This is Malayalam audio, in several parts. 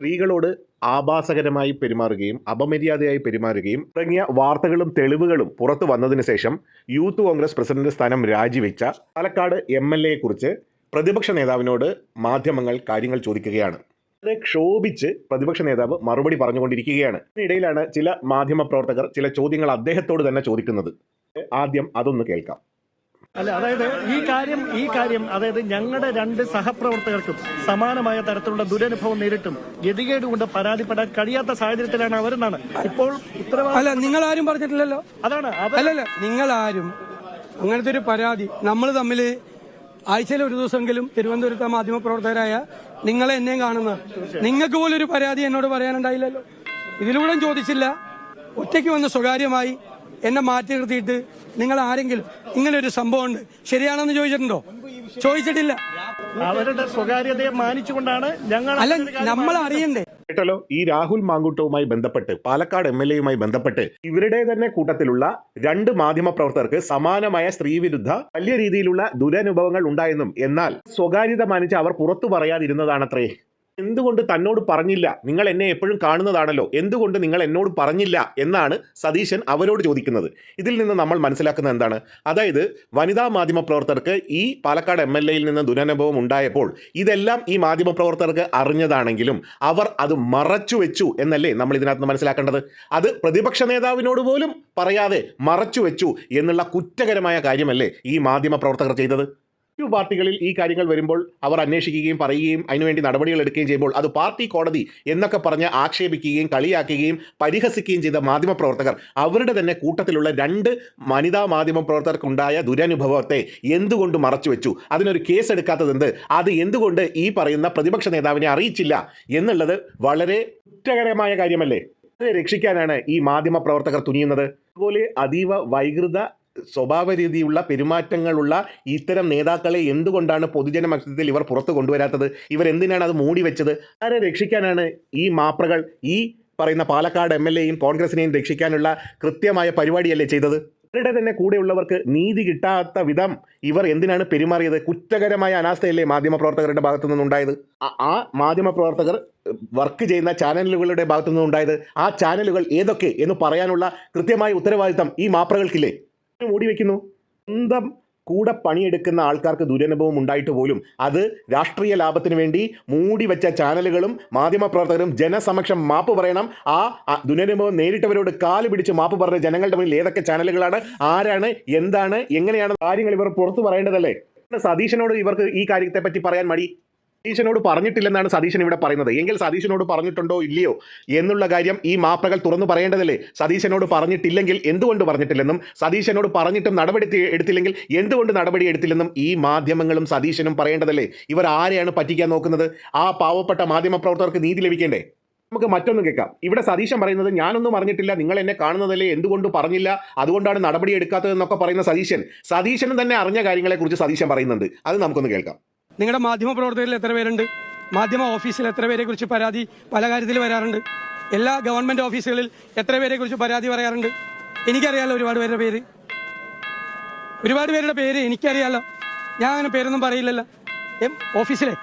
സ്ത്രീകളോട് ആഭാസകരമായി പെരുമാറുകയും അപമര്യാദയായി പെരുമാറുകയും തുടങ്ങിയ വാർത്തകളും തെളിവുകളും പുറത്തു വന്നതിന് ശേഷം യൂത്ത് കോൺഗ്രസ് പ്രസിഡന്റ് സ്ഥാനം രാജിവെച്ച പാലക്കാട് എം എൽ എയെ കുറിച്ച് പ്രതിപക്ഷ നേതാവിനോട് മാധ്യമങ്ങൾ കാര്യങ്ങൾ ചോദിക്കുകയാണ്. അത് ക്ഷോഭിച്ച് പ്രതിപക്ഷ നേതാവ് മറുപടി പറഞ്ഞുകൊണ്ടിരിക്കുകയാണ്. ഇതിനിടയിലാണ് ചില മാധ്യമ പ്രവർത്തകർ ചില ചോദ്യങ്ങൾ അദ്ദേഹത്തോട് തന്നെ ചോദിക്കുന്നത്. ആദ്യം അതൊന്ന് കേൾക്കാം. അല്ല അതായത് ഈ കാര്യം ഈ കാര്യം അതായത് ഞങ്ങളുടെ രണ്ട് സഹപ്രവർത്തകർക്കും സമാനമായ തരത്തിലുള്ള ദുരനുഭവം നേരിട്ടും ഗതികേട് കൊണ്ട് പരാതിപ്പെടാൻ കഴിയാത്ത സാഹചര്യത്തിലാണ് അവരെന്നാണ്. ഇപ്പോൾ അല്ല നിങ്ങൾ ആരും പറഞ്ഞിട്ടില്ലല്ലോ? അതാണ് അല്ലല്ല നിങ്ങൾ ആരും അങ്ങനത്തെ ഒരു പരാതി നമ്മൾ തമ്മിൽ ആഴ്ചയിൽ ഒരു ദിവസമെങ്കിലും തിരുവനന്തപുരത്തെ മാധ്യമപ്രവർത്തകരായ നിങ്ങളെ എന്നെയും കാണുന്ന നിങ്ങൾക്ക് പോലും ഒരു പരാതി എന്നോട് പറയാനുണ്ടായില്ലല്ലോ? ഇതിലൂടെ ചോദിച്ചില്ല. ഒറ്റയ്ക്ക് വന്ന് സ്വകാര്യമായി എന്നെ മാറ്റി നിർത്തിയിട്ട് നിങ്ങൾ ആരെങ്കിലും ഇങ്ങനെ ഒരു സംഭവം ഉണ്ട് ശരിയാണെന്ന് ചോദിച്ചിട്ടുണ്ടോ? ചോദിച്ചിട്ടില്ല. അവരുടെ സ്വകാര്യതയെ മാനിച്ചുകൊണ്ടാണ് ഞങ്ങൾ അല്ല നമ്മൾ അറിയണ്ടേ? കേട്ടല്ലോ ഈ രാഹുൽ മാങ്കൂട്ടവുമായി ബന്ധപ്പെട്ട് പാലക്കാട് എം എൽ എയുമായി ബന്ധപ്പെട്ട് ഇവരുടെ തന്നെ കൂട്ടത്തിലുള്ള രണ്ട് മാധ്യമ പ്രവർത്തകർക്ക് സമാനമായ സ്ത്രീവിരുദ്ധ വലിയ രീതിയിലുള്ള ദുരനുഭവങ്ങൾ ഉണ്ടായെന്നും എന്നാൽ സ്വകാര്യത മാനിച്ച് അവർ പുറത്തു പറയാതിരുന്നതാണത്രേ. എന്തുകൊണ്ട് തന്നോട് പറഞ്ഞില്ല? നിങ്ങൾ എന്നെ എപ്പോഴും കാണുന്നതാണല്ലോ. എന്തുകൊണ്ട് നിങ്ങൾ എന്നോട് പറഞ്ഞില്ല എന്നാണ് സതീശൻ അവരോട് ചോദിക്കുന്നത്. ഇതിൽ നിന്ന് നമ്മൾ മനസ്സിലാക്കുന്നത് എന്താണ്? അതായത് വനിതാ മാധ്യമ പ്രവർത്തകർക്ക് ഈ പാലക്കാട് എം എൽ എയിൽ നിന്ന് ദുരനുഭവം ഉണ്ടായപ്പോൾ ഇതെല്ലാം ഈ മാധ്യമ പ്രവർത്തകർക്ക് അറിഞ്ഞതാണെങ്കിലും അവർ അത് മറച്ചു വെച്ചു എന്നല്ലേ നമ്മൾ ഇതിനകത്ത് മനസ്സിലാക്കേണ്ടത്? അത് പ്രതിപക്ഷ നേതാവിനോട് പോലും പറയാതെ മറച്ചു വെച്ചു എന്നുള്ള കുറ്റകരമായ കാര്യമല്ലേ ഈ മാധ്യമ പ്രവർത്തകർ ചെയ്തത്? മറ്റു പാർട്ടികളിൽ ഈ കാര്യങ്ങൾ വരുമ്പോൾ അവർ അന്വേഷിക്കുകയും പറയുകയും അതിനുവേണ്ടി നടപടികൾ എടുക്കുകയും ചെയ്യുമ്പോൾ അത് പാർട്ടി കോടതി എന്നൊക്കെ പറഞ്ഞ് ആക്ഷേപിക്കുകയും കളിയാക്കുകയും പരിഹസിക്കുകയും ചെയ്ത മാധ്യമപ്രവർത്തകർ അവരുടെ തന്നെ കൂട്ടത്തിലുള്ള രണ്ട് വനിതാ മാധ്യമ പ്രവർത്തകർക്കുണ്ടായ ദുരനുഭവത്തെ എന്തുകൊണ്ട് മറച്ചു വെച്ചു? അതിനൊരു കേസ് എടുക്കാത്തത് എന്ത്? അത് എന്തുകൊണ്ട് ഈ പറയുന്ന പ്രതിപക്ഷ നേതാവിനെ അറിയിച്ചില്ല? എന്നുള്ളത് വളരെ കുറ്റകരമായ കാര്യമല്ലേ? രക്ഷിക്കാനാണ് ഈ മാധ്യമ പ്രവർത്തകർ തുനിയുന്നത്. അതുപോലെ അതീവ വൈകൃത സ്വഭാവ രീതിയുള്ള പെരുമാറ്റങ്ങളുള്ള ഇത്തരം നേതാക്കളെ എന്തുകൊണ്ടാണ് പൊതുജന മത്സരത്തിൽ ഇവർ പുറത്തു കൊണ്ടുവരാത്തത്? ഇവർ എന്തിനാണ് അത് മൂടി വെച്ചത്? ആരെ രക്ഷിക്കാനാണ് ഈ മാപ്രകൾ ഈ പറയുന്ന പാലക്കാട് എം എൽ എയും കോൺഗ്രസിനെയും രക്ഷിക്കാനുള്ള കൃത്യമായ പരിപാടിയല്ലേ ചെയ്തത്? ഇവരുടെ തന്നെ കൂടെയുള്ളവർക്ക് നീതി കിട്ടാത്ത വിധം ഇവർ എന്തിനാണ് പെരുമാറിയത്? കുറ്റകരമായ അനാസ്ഥയല്ലേ മാധ്യമപ്രവർത്തകരുടെ ഭാഗത്തു നിന്നുണ്ടായത്? ആ- മാധ്യമപ്രവർത്തകർ വർക്ക് ചെയ്യുന്ന ചാനലുകളുടെ ഭാഗത്തു നിന്നുണ്ടായത് ആ ചാനലുകൾ ഏതൊക്കെ എന്ന് പറയാനുള്ള കൃത്യമായ ഉത്തരവാദിത്തം ഈ മാപ്രകൾക്കില്ലേ? മൂടി വെക്കുന്നു. സ്വന്തം കൂടെ പണിയെടുക്കുന്ന ആൾക്കാർക്ക് ദുരനുഭവം ഉണ്ടായിട്ട് പോലും അത് രാഷ്ട്രീയ ലാഭത്തിന് വേണ്ടി മൂടി വെച്ച ചാനലുകളും മാധ്യമപ്രവർത്തകരും ജനസമക്ഷം മാപ്പ് പറയണം. ആ ദുരനുഭവം നേരിട്ടവരോട് കാൽ പിടിച്ച് മാപ്പ് പറഞ്ഞ ജനങ്ങളുടെ മുന്നിൽ ഏതൊക്കെ ചാനലുകളാണ് ആരാണ് എന്താണ് എങ്ങനെയാണ് കാര്യങ്ങൾ ഇവർ പുറത്തു പറയേണ്ടതല്ലേ? സതീശനോട് ഇവർക്ക് ഈ കാര്യത്തെ പറ്റി പറയാൻ മടി. സതീശനോട് പറഞ്ഞിട്ടില്ലെന്നാണ് സതീശൻ ഇവിടെ പറയുന്നത്. എങ്കിൽ സതീശനോട് പറഞ്ഞിട്ടുണ്ടോ ഇല്ലയോ എന്നുള്ള കാര്യം ഈ മാപ്പകൾ തുറന്നു പറയേണ്ടതല്ലേ? സതീശനോട് പറഞ്ഞിട്ടില്ലെങ്കിൽ എന്തുകൊണ്ട് പറഞ്ഞിട്ടില്ലെന്നും സതീശനോട് പറഞ്ഞിട്ടും നടപടി എടുത്തില്ലെങ്കിൽ എന്തുകൊണ്ട് നടപടി എടുത്തില്ലെന്നും ഈ മാധ്യമങ്ങളും സതീശനും പറയേണ്ടതല്ലേ? ഇവർ ആരെയാണ് പറ്റിക്കാൻ നോക്കുന്നത്? ആ പാവപ്പെട്ട മാധ്യമ പ്രവർത്തകർക്ക് നീതി ലഭിക്കേണ്ടേ? നമുക്ക് മറ്റൊന്ന് കേൾക്കാം. ഇവിടെ സതീശൻ പറയുന്നത് ഞാനൊന്നും അറിഞ്ഞിട്ടില്ല. നിങ്ങൾ എന്നെ കാണുന്നതല്ലേ? എന്തുകൊണ്ട് പറഞ്ഞില്ല? അതുകൊണ്ടാണ് നടപടി എടുക്കാത്തതെന്നൊക്കെ പറയുന്ന സതീശൻ. സതീശനും തന്നെ അറിഞ്ഞ കാര്യങ്ങളെക്കുറിച്ച് സതീശൻ പറയുന്നുണ്ട്. അത് നമുക്കൊന്ന് കേൾക്കാം. നിങ്ങളുടെ മാധ്യമ പ്രവർത്തകരിൽ എത്ര പേരുണ്ട്? മാധ്യമ ഓഫീസിൽ എത്ര പേരെ കുറിച്ച് പരാതി പല കാര്യത്തിൽ വരാറുണ്ട്? എല്ലാ ഗവൺമെന്റ് ഓഫീസുകളിൽ എത്ര പേരെ കുറിച്ച് പരാതി പറയാറുണ്ട്? എനിക്കറിയാലോ ഒരുപാട് പേരുടെ പേര്. ഒരുപാട് പേരുടെ പേര് എനിക്കറിയാലോ. ഞാൻ അങ്ങനെ പേരൊന്നും പറയില്ലല്ലോ. ഓഫീസിലെ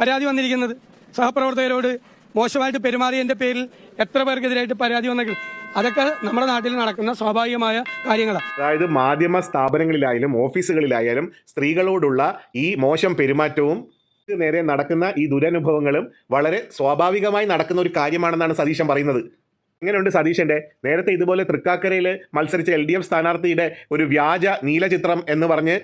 പരാതി വന്നിരിക്കുന്നത് സഹപ്രവർത്തകരോട് മോശമായിട്ട് പെരുമാറിയതിന്റെ പേരിൽ എത്ര പേർക്കെതിരായിട്ട് പരാതി വന്നെങ്കിൽ അതൊക്കെ നമ്മുടെ നാട്ടിൽ നടക്കുന്ന സ്വാഭാവികമായ കാര്യങ്ങളാണ് അതായത് മാധ്യമ സ്ഥാപനങ്ങളിലായാലും ഓഫീസുകളിലായാലും സ്ത്രീകളോടുള്ള ഈ മോശം പെരുമാറ്റവും നേരെ നടക്കുന്ന ഈ ദുരനുഭവങ്ങളും വളരെ സ്വാഭാവികമായി നടക്കുന്ന ഒരു കാര്യമാണെന്നാണ് സതീശൻ പറയുന്നത്. ഇങ്ങനെയുണ്ട് സതീശന്റെ നേരത്തെ ഇതുപോലെ തൃക്കാക്കരയിൽ മത്സരിച്ച എൽ ഡി എഫ് സ്ഥാനാർത്ഥിയുടെ ഒരു വ്യാജ നീലചിത്രം എന്ന് പറഞ്ഞ്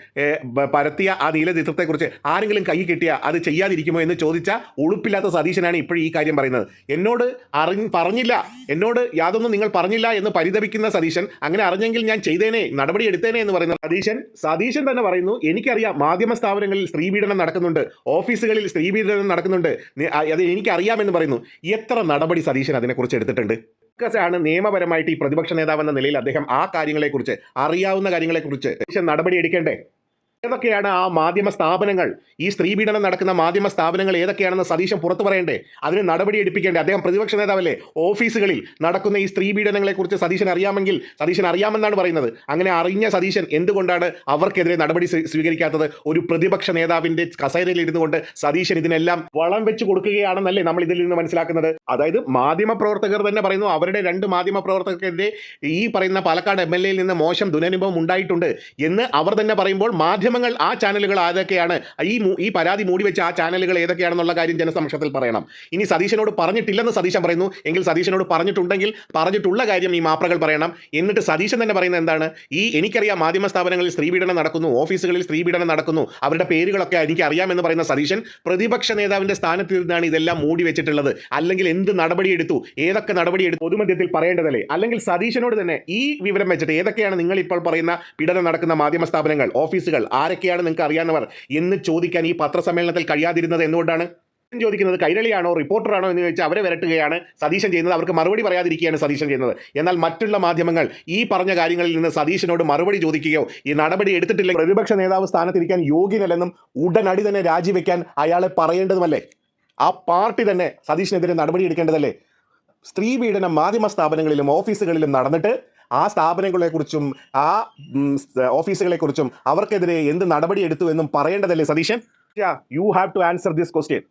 പരത്തിയ ആ നീലചിത്രത്തെക്കുറിച്ച് ആരെങ്കിലും കൈ കിട്ടിയ അത് ചെയ്യാതിരിക്കുമോ എന്ന് ചോദിച്ച ഉളുപ്പില്ലാത്ത സതീശനാണ് ഇപ്പോഴും ഈ കാര്യം പറയുന്നത്. എന്നോട് അറി പറഞ്ഞില്ല. എന്നോട് യാതൊന്നും നിങ്ങൾ പറഞ്ഞില്ല എന്ന് പരിതപിക്കുന്ന സതീശൻ അങ്ങനെ അറിഞ്ഞെങ്കിൽ ഞാൻ ചെയ്തേനെ നടപടി എടുത്തേനെ എന്ന് പറയുന്ന സതീശൻ സതീശൻ തന്നെ പറയുന്നു എനിക്കറിയാം മാധ്യമ സ്ഥാപനങ്ങളിൽ സ്ത്രീപീഡനം നടക്കുന്നുണ്ട് ഓഫീസുകളിൽ സ്ത്രീപീഡനം നടക്കുന്നുണ്ട് അത് എനിക്കറിയാമെന്ന് പറയുന്നു. എത്ര നടപടി സതീശൻ അതിനെക്കുറിച്ച് എടുത്തിട്ടുണ്ട്? ആണ് നിയമപരമായിട്ട് ഈ പ്രതിപക്ഷ നേതാവെന്ന നിലയിൽ അദ്ദേഹം ആ കാര്യങ്ങളെക്കുറിച്ച് അറിയാവുന്ന കാര്യങ്ങളെക്കുറിച്ച്. നടപടി എടുക്കേണ്ടേ ഏതൊക്കെയാണ് ആ മാധ്യമ സ്ഥാപനങ്ങൾ? ഈ സ്ത്രീപീഡനം നടക്കുന്ന മാധ്യമ സ്ഥാപനങ്ങൾ ഏതൊക്കെയാണെന്ന് സതീശൻ പുറത്തു പറയണ്ടേ? അതിന് നടപടി എടുപ്പിക്കേണ്ടേ? അദ്ദേഹം പ്രതിപക്ഷ നേതാവല്ലേ? ഓഫീസുകളിൽ നടക്കുന്ന ഈ സ്ത്രീപീഡനങ്ങളെക്കുറിച്ച് സതീശൻ അറിയാമെങ്കിൽ സതീശൻ അറിയാമെന്നാണ് പറയുന്നത്. അങ്ങനെ അറിഞ്ഞ സതീശൻ എന്തുകൊണ്ടാണ് അവർക്കെതിരെ നടപടി സ്വീ- സ്വീകരിക്കാത്തത്? ഒരു പ്രതിപക്ഷ നേതാവിന്റെ കസേരയിൽ ഇരുന്നു കൊണ്ട് സതീശൻ ഇതിനെല്ലാം വളം വെച്ച് കൊടുക്കുകയാണെന്നല്ലേ നമ്മൾ ഇതിൽ നിന്ന് മനസ്സിലാക്കുന്നത്. അതായത് മാധ്യമ പ്രവർത്തകർ തന്നെ പറയുന്നു അവരുടെ രണ്ട് മാധ്യമ പ്രവർത്തകർക്കെതിരെ ഈ പറയുന്ന പാലക്കാട് എം എൽ എയിൽ നിന്ന് മോശം ദുരനുഭവം ഉണ്ടായിട്ടുണ്ട് എന്ന് അവർ തന്നെ പറയുമ്പോൾ മാധ്യമങ്ങൾ ആ ചാനലുകൾ ആരൊക്കെയാണ്? ഈ ഈ പരാതി മൂടി വെച്ച ആ ചാനലുകൾ ഏതൊക്കെയാണെന്നുള്ള കാര്യം ജനസമക്ഷത്തിൽ പറയണം. ഇനി സതീശനോട് പറഞ്ഞിട്ടില്ലെന്ന് സതീശൻ പറയുന്നു. എങ്കിൽ സതീശനോട് പറഞ്ഞിട്ടുണ്ടെങ്കിൽ പറഞ്ഞിട്ടുള്ള കാര്യം ഈ മാപ്രകൾ പറയണം. എന്നിട്ട് സതീശൻ തന്നെ പറയുന്നത് എന്താണ്? ഈ എനിക്കറിയാം മാധ്യമ സ്ഥാപനങ്ങളിൽ സ്ത്രീപീഡനം നടക്കുന്നു. ഓഫീസുകളിൽ സ്ത്രീപീഡനം നടക്കുന്നു. അവരുടെ പേരുകളൊക്കെ എനിക്ക് അറിയാമെന്ന് പറയുന്ന സതീശൻ പ്രതിപക്ഷ നേതാവിന്റെ സ്ഥാനത്ത് നിന്നാണ് ഇതെല്ലാം മൂടി വെച്ചിട്ടുള്ളത് അല്ലെങ്കിൽ എന്ത് നടപടിയെടുത്തു? ഏതൊക്കെ നടപടിയെടുത്തു? പൊതുമധ്യത്തിൽ പറയേണ്ടതല്ലേ? അല്ലെങ്കിൽ സതീശനോട് തന്നെ ഈ വിവരം വെച്ചിട്ട് ഏതൊക്കെയാണ് നിങ്ങൾ ഇപ്പോൾ പറയുന്ന പീഡനം നടക്കുന്ന മാധ്യമ സ്ഥാപനങ്ങൾ ഓഫീസുകൾ ആരൊക്കെയാണ് നിങ്ങൾക്ക് അറിയാവുന്നവർ? എന്ന് ചോദിക്കാൻ ഈ പത്രസമ്മേളനത്തിൽ കഴിയാതിരുന്നത് എന്തുകൊണ്ടാണ്? ചോദിക്കുന്നത് കൈരളിയാണോ റിപ്പോർട്ടറാണോ എന്ന് ചോദിച്ചാൽ അവരെ വരട്ടുകയാണ് സതീശൻ ചെയ്യുന്നത്. അവർക്ക് മറുപടി പറയാതിരിക്കുകയാണ് സതീശൻ ചെയ്യുന്നത്. എന്നാൽ മറ്റുള്ള മാധ്യമങ്ങൾ ഈ പറഞ്ഞ കാര്യങ്ങളിൽ നിന്ന് സതീശനോട് മറുപടി ചോദിക്കുകയോ ഈ നടപടി എടുത്തിട്ടില്ലെങ്കിൽ പ്രതിപക്ഷ നേതാവ് സ്ഥാനത്തിരിക്കാൻ യോഗ്യനല്ലെന്നും ഉടനടി തന്നെ രാജിവെക്കാൻ അയാളെ പറയേണ്ടതുമല്ലേ? ആ പാർട്ടി തന്നെ സതീശിനെതിരെ നടപടി എടുക്കേണ്ടതല്ലേ? സ്ത്രീ പീഡനം മാധ്യമ സ്ഥാപനങ്ങളിലും ഓഫീസുകളിലും നടന്നിട്ട് ആ സ്ഥാപനങ്ങളെക്കുറിച്ചും ആ ഓഫീസുകളെക്കുറിച്ചും അവർക്കെതിരെ എന്ത് നടപടി എടുത്തു എന്നും പറയേണ്ടതല്ലേ Satheesan? You have to answer this question